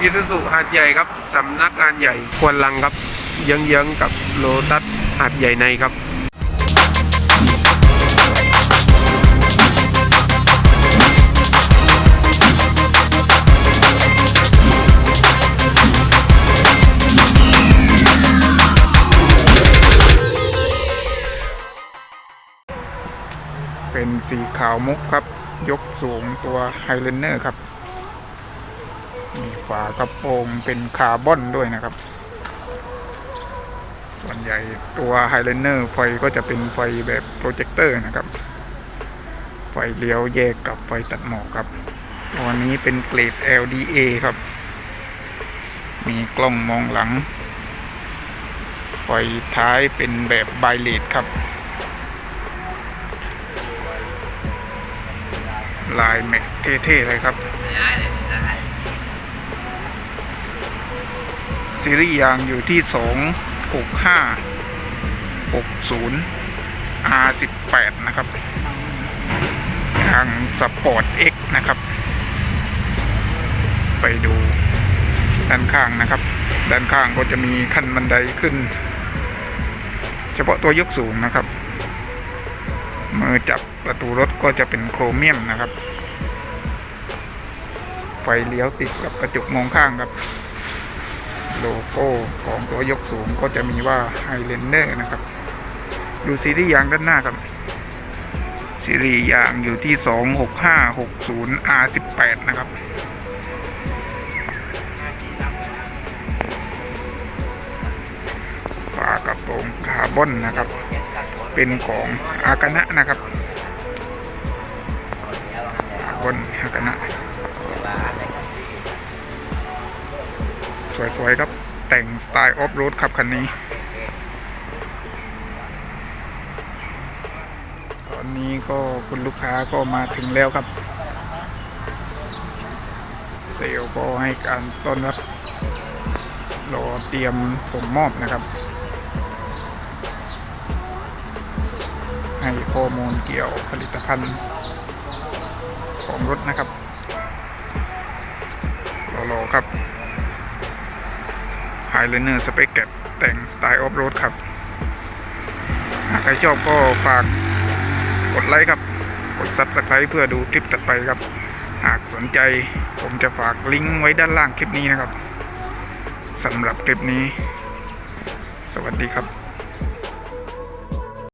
อีซูซุหาดใหญ่ครับสำนักงานใหญ่ควนลังครับเยื้องๆกับโลตัสหาดใหญ่ในครับเป็นสีขาวมุกครับ ยกสูงตัวไฮเลนเนอร์ครับ ฝากระโปรงเป็นคาร์บอนด้วยนะครับ ส่วนใหญ่ตัวไฮเลนเนอร์ไฟก็จะเป็นไฟแบบโปรเจคเตอร์นะครับ ไฟเลี้ยวแยกกับไฟตัดหมอกครับ ตัวนี้เป็นเกรด LDA ครับ มีกล้องมองหลัง ไฟท้ายเป็นแบบไบเลดครับลายแม็กเท่ๆเลยครับ ซีรีส์ยางอยู่ที่ 2 6 5 6 0 R 1 8 นะครับ ยางสปอร์ต X นะครับ ไปดูด้านข้างนะครับ ด้านข้างก็จะมีขั้นบันไดขึ้น เฉพาะตัวยกสูงนะครับ มือจับประตูรถก็จะเป็นโครเมียมนะครับ ไฟเลี้ยวติดกับกระจกมองข้างครับ โลโก้ของตัวยกสูงก็จะมีว่าไฮเลนเดอร์นะครับ ดูซีรีส์ยางด้านหน้าครับ ซีรีส์ยางอยู่ที่ 26560 R18 นะครับฝากระโปรงคาร์บอนนะครับ เป็นของอากานะนะครับคาร์บอนอากานะ สวยๆครับ แต่งสไตล์ออฟโรดครับคันนี้ ตอนนี้ก็คุณลูกค้าก็มาถึงแล้วครับ เซลก็ให้การต้อนรับรอเตรียมส่งมอบนะครับ ให้ข้อมูลเกี่ยวผลิตภัณฑ์ของรถนะครับรอๆครับ ไฮเลนเนอร์สเปกแกแต่งสไตล์ออฟโรดครับหากใครชอบก็ฝากกดไลค์ครับ กดซับสไคร b ์เพื่อดูคลิปต่อไปครับ หากสนใจผมจะฝากลิงก์ไว้ด้านล่างคลิปนี้นะครับสำหรับคลิปนี้ สวัสดีครับ